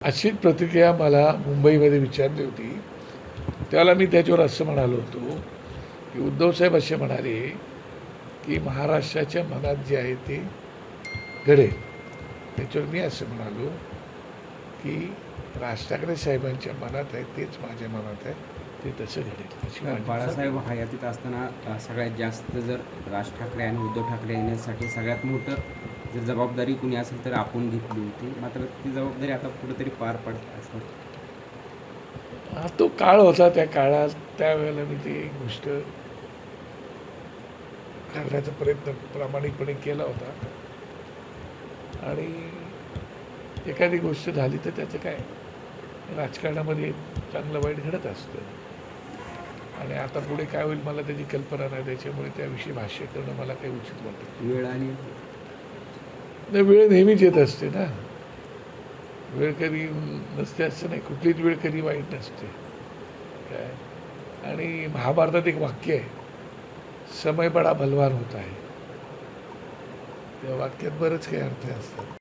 अशीच प्रतिक्रिया मला मुंबईमध्ये विचारली होती. त्यावेळेला मी त्याच्यावर असं म्हणालो होतो की उद्धवसाहेब असे म्हणाले की महाराष्ट्राच्या मनात जे आहे ते घडेल. त्याच्यावर मी असं म्हणालो की राज ठाकरे साहेबांच्या मनात आहे तेच माझ्या मनात आहे ते तसं घडेल. अशी बाळासाहेब हयातीत असताना सगळ्यात जास्त जर राज ठाकरे आणि उद्धव ठाकरे येण्यासाठी सगळ्यात मोठं जर जबाबदारी कुणी असेल तर आपण घेतली होती. मात्र ती जबाबदारी आता कुठेतरी पार पडते असं. हा तो काळ होता त्या काळात. त्यावेळेला मी ती गोष्ट करण्याचा प्रयत्न प्रामाणिकपणे केला होता. आणि एखादी गोष्ट झाली तर त्याचं काय? राजकारणामध्ये चांगलं वाईट घडत असतं. आणि आता पुढे काय होईल मला त्याची कल्पना नाही. त्याच्यामुळे त्याविषयी भाष्य करणं मला काही उचित वाटत वेळ आली. नाही वेळ नेहमीच येत असते ना. वेळ कधी नसते असं नाही कुठलीच वेळ कधी वाईट नसते. काय? आणि महाभारतात एक वाक्य आहे समय बडा बलवान होत आहे. त्या वाक्यात बरंच काही अर्थ असतात